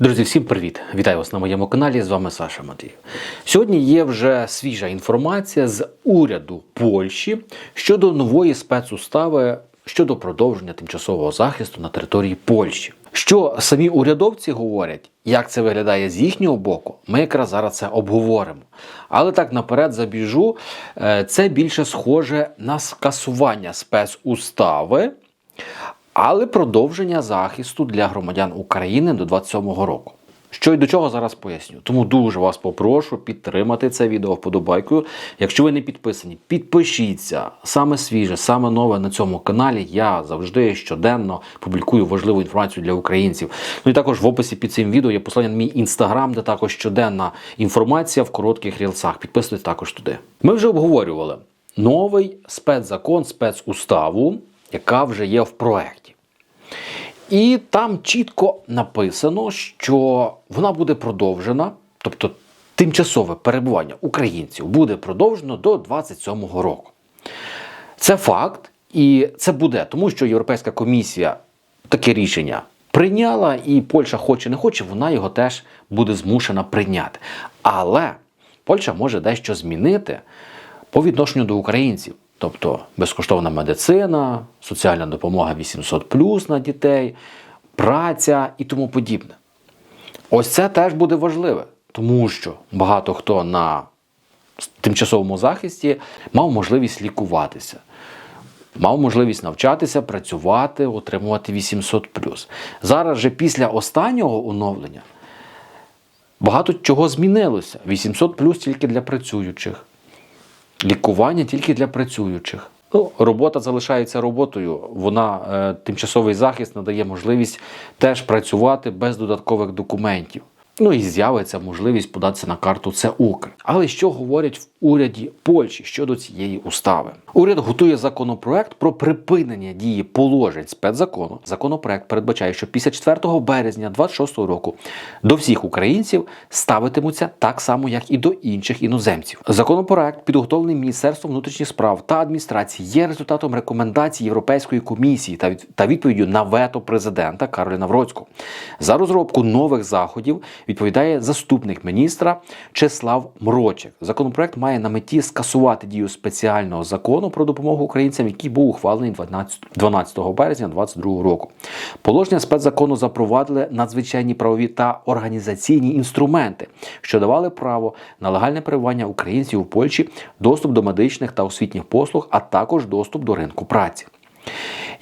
Друзі, всім привіт! Вітаю вас на моєму каналі. З вами Саша Матвіїв. Сьогодні є вже свіжа інформація з уряду Польщі щодо нової спецустави щодо продовження тимчасового захисту на території Польщі. Що самі урядовці говорять, як це виглядає з їхнього боку, ми якраз зараз це обговоримо. Але так наперед забіжу, е, це більше схоже на скасування спецустави але продовження захисту для громадян України до 27-го року. Що і до чого зараз поясню. Тому дуже вас попрошу підтримати це відео вподобайкою. Якщо ви не підписані, підпишіться. Саме свіже, саме нове на цьому каналі. Я завжди щоденно публікую важливу інформацію для українців. Ну і також в описі під цим відео є посилання на мій інстаграм, де також щоденна інформація в коротких рілсах. Підписуйтесь також туди. Ми вже обговорювали новий спецзакон, спецуставу, яка вже є в проекті. І там чітко написано, що вона буде продовжена, тобто тимчасове перебування українців буде продовжено до 27-го року. Це факт, і це буде, тому що Європейська комісія таке рішення прийняла, і Польща хоче не хоче, вона його теж буде змушена прийняти. Але Польща може дещо змінити по відношенню до українців. Тобто безкоштовна медицина, соціальна допомога 800 на дітей, праця і тому подібне. Ось це теж буде важливе, тому що багато хто на тимчасовому захисті мав можливість лікуватися, мав можливість навчатися, працювати, отримувати 800 Зараз же після останнього оновлення багато чого змінилося. 800 тільки для працюючих. Лікування тільки для працюючих. Ну, робота залишається роботою. Вона е, тимчасовий захист надає можливість теж працювати без додаткових документів. Ну і з'явиться можливість податися на карту ЦУК. Але що говорять в уряді Польщі щодо цієї устави? Уряд готує законопроект про припинення дії положень спецзакону. Законопроект передбачає, що після 4 березня 26 року до всіх українців ставитимуться так само, як і до інших іноземців. Законопроект, підготовлений Міністерством внутрішніх справ та адміністрації, є результатом рекомендацій Європейської комісії та від- та відповіддю на вето президента Кароля Навроцького. За розробку нових заходів відповідає заступник міністра Чеслав Мрочик. Законопроект має на меті скасувати дію спеціального закону про допомогу українцям, який був ухвалений 12 12 березня 2022 року. Положення спецзакону запровадили надзвичайні правові та організаційні інструменти, що давали право на легальне перебування українців у Польщі, доступ до медичних та освітніх послуг, а також доступ до ринку праці.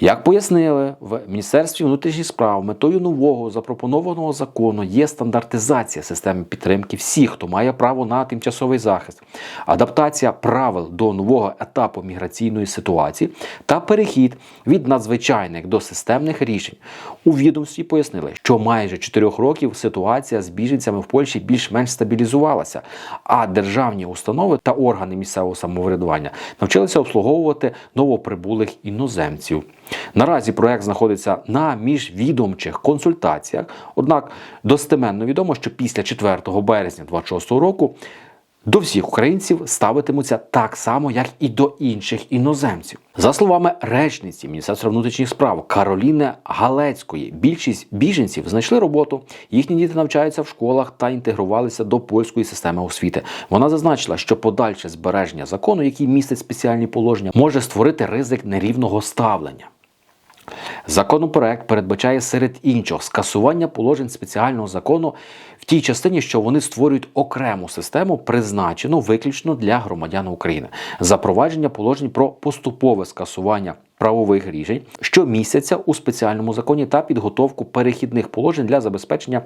Як пояснили в Міністерстві внутрішніх справ, метою нового запропонованого закону є стандартизація системи підтримки всіх, хто має право на тимчасовий захист, адаптація правил до нового етапу міграційної ситуації та перехід від надзвичайних до системних рішень. У відомстві пояснили, що майже 4 років ситуація з біженцями в Польщі більш-менш стабілізувалася, а державні установи та органи місцевого самоврядування навчилися обслуговувати новоприбулих іноземців. Наразі проект знаходиться на міжвідомчих консультаціях. Однак достеменно відомо, що після 4 березня 2026 року до всіх українців ставитимуться так само, як і до інших іноземців. За словами речниці Міністерства внутрішніх справ Кароліни Галецької, більшість біженців знайшли роботу, їхні діти навчаються в школах та інтегрувалися до польської системи освіти. Вона зазначила, що подальше збереження закону, який містить спеціальні положення, може створити ризик нерівного ставлення. Законопроект передбачає серед іншого скасування положень спеціального закону в тій частині, що вони створюють окрему систему, призначену виключно для громадян України, запровадження положень про поступове скасування правових рішень, що містяться у спеціальному законі, та підготовку перехідних положень для забезпечення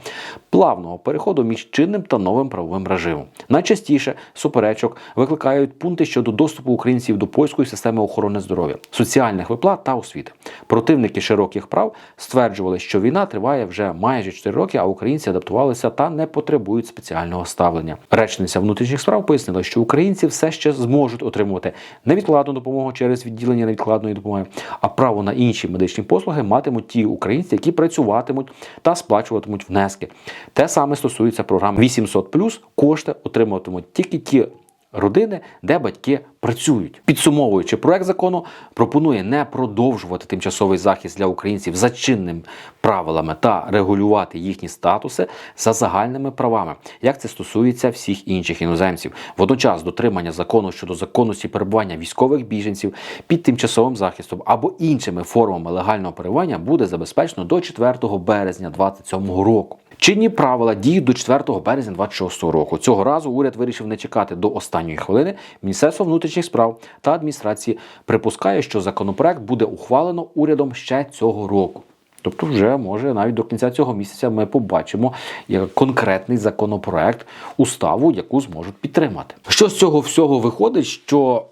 плавного переходу між чинним та новим правовим режимом. Найчастіше суперечок викликають пункти щодо доступу українців до польської системи охорони здоров'я, соціальних виплат та освіти. Противники широких прав стверджували, що війна триває вже майже 4 роки, а українці адаптувалися та не потребують спеціального ставлення. Речниця внутрішніх справ пояснила, що українці все ще зможуть отримувати невідкладну допомогу через відділення невідкладної допомоги, а право на інші медичні послуги матимуть ті українці, які працюватимуть та сплачуватимуть внески. Те саме стосується програми 800+, кошти отримуватимуть тільки ті родини, де батьки працюють. Підсумовуючи проект закону, пропонує не продовжувати тимчасовий захист для українців за чинними правилами та регулювати їхні статуси за загальними правами, як це стосується всіх інших іноземців. Водночас дотримання закону щодо законності перебування військових біженців під тимчасовим захистом або іншими формами легального перебування буде забезпечено до 4 березня 2027 року. Чинні правила діють до 4 березня 2026 року. Цього разу уряд вирішив не чекати до останньої хвилини. Міністерство внутрішніх справ та адміністрації припускає, що законопроект буде ухвалено урядом ще цього року. Тобто, вже може навіть до кінця цього місяця ми побачимо як конкретний законопроект, уставу, яку зможуть підтримати. Що з цього всього виходить? Що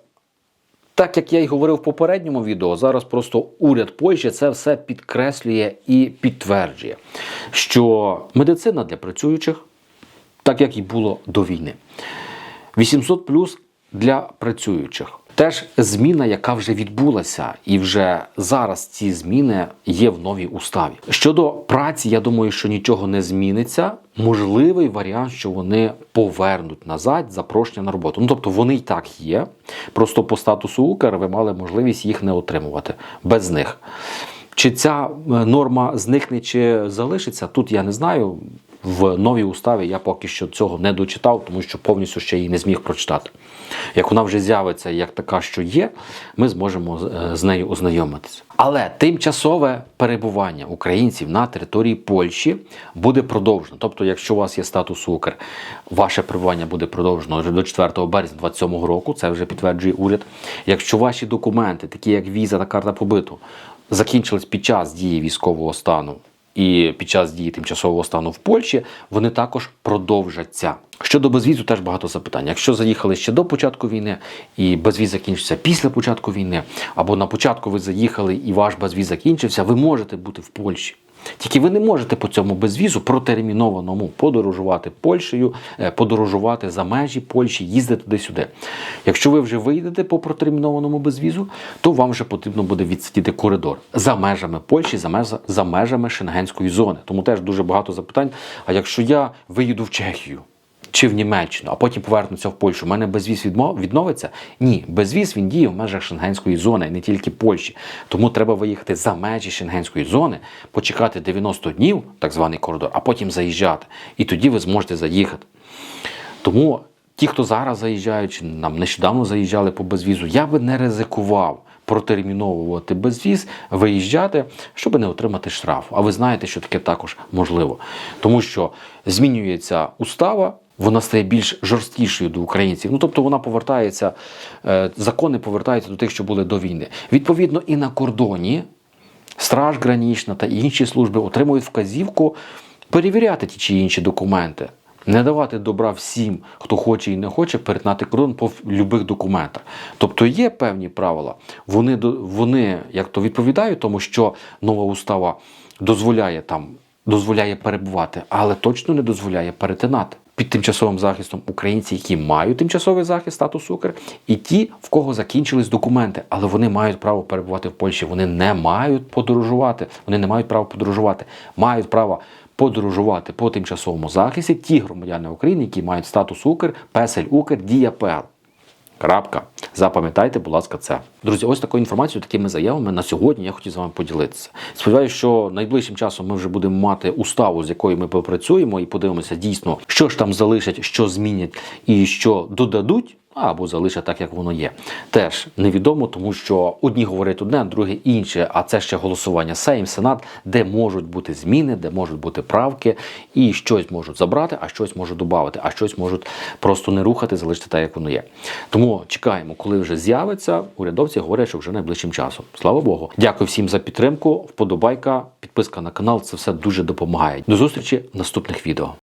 так як я й говорив в попередньому відео, зараз просто уряд Польщі це все підкреслює і підтверджує, що медицина для працюючих, так як і було до війни, 800 плюс для працюючих. Теж зміна, яка вже відбулася, і вже зараз ці зміни є в новій уставі. Щодо праці, я думаю, що нічого не зміниться. Можливий варіант, що вони повернуть назад запрошення на роботу. Ну тобто вони й так є. Просто по статусу Укр ви мали можливість їх не отримувати без них. Чи ця е, норма зникне чи залишиться, тут я не знаю. В новій уставі я поки що цього не дочитав, тому що повністю ще її не зміг прочитати. Як вона вже з'явиться як така, що є, ми зможемо з- з нею ознайомитися. Але тимчасове перебування українців на території Польщі буде продовжено. Тобто, якщо у вас є статус Укр, ваше перебування буде продовжено до 4 березня 2027 року. Це вже підтверджує уряд. Якщо ваші документи, такі як віза та карта побиту, закінчились під час дії військового стану і під час дії тимчасового стану в Польщі, вони також продовжаться. Щодо безвізу, теж багато запитань. Якщо заїхали ще до початку війни і безвіз закінчиться після початку війни, або на початку ви заїхали і ваш безвіз закінчився, ви можете бути в Польщі. Тільки ви не можете по цьому безвізу протермінованому подорожувати Польщею, е, подорожувати за межі Польщі, їздити туди-сюди. Якщо ви вже вийдете по протермінованому безвізу, то вам вже потрібно буде відсидіти коридор за межами Польщі, за, меж, за межами Шенгенської зони. Тому теж дуже багато запитань. А якщо я виїду в Чехію? Чи в Німеччину, а потім повернуться в Польщу. У мене безвіз відмо- відновиться? Ні, безвіз він діє в межах Шенгенської зони, не тільки Польщі. Тому треба виїхати за межі Шенгенської зони, почекати 90 днів, так званий коридор, а потім заїжджати. І тоді ви зможете заїхати. Тому ті, хто зараз заїжджають, чи нам нещодавно заїжджали по безвізу, я би не ризикував протерміновувати безвіз, виїжджати, щоб не отримати штраф. А ви знаєте, що таке також можливо. Тому що змінюється устава. Вона стає більш жорсткішою до українців. Ну тобто вона повертається, е, закони повертаються до тих, що були до війни. Відповідно, і на кордоні Страж гранічна та інші служби отримують вказівку перевіряти ті чи інші документи, не давати добра всім, хто хоче і не хоче перетнати кордон по будь-яких документах. Тобто є певні правила. Вони, вони як то відповідають тому, що нова устава дозволяє там дозволяє перебувати, але точно не дозволяє перетинати. Під тимчасовим захистом українці, які мають тимчасовий захист, статус Укр, і ті, в кого закінчились документи, але вони мають право перебувати в Польщі. Вони не мають подорожувати. Вони не мають права подорожувати, мають право подорожувати по тимчасовому захисті ті громадяни України, які мають статус Укр, Песель Укр, Дія ПЛ. Крапка. Запам'ятайте, будь ласка, це. Друзі, ось такою інформацією, такими заявами на сьогодні я хотів з вами поділитися. Сподіваюся, що найближчим часом ми вже будемо мати уставу, з якою ми попрацюємо, і подивимося дійсно, що ж там залишать, що змінять і що додадуть. Або залишать так, як воно є. Теж невідомо, тому що одні говорять одне, друге інше. А це ще голосування Сейм, Сенат, де можуть бути зміни, де можуть бути правки, і щось можуть забрати, а щось можуть додати, а щось можуть просто не рухати, залишити так, як воно є. Тому чекаємо, коли вже з'явиться. Урядовці говорять, що вже найближчим часом. Слава Богу. Дякую всім за підтримку. Вподобайка, підписка на канал. Це все дуже допомагає. До зустрічі в наступних відео.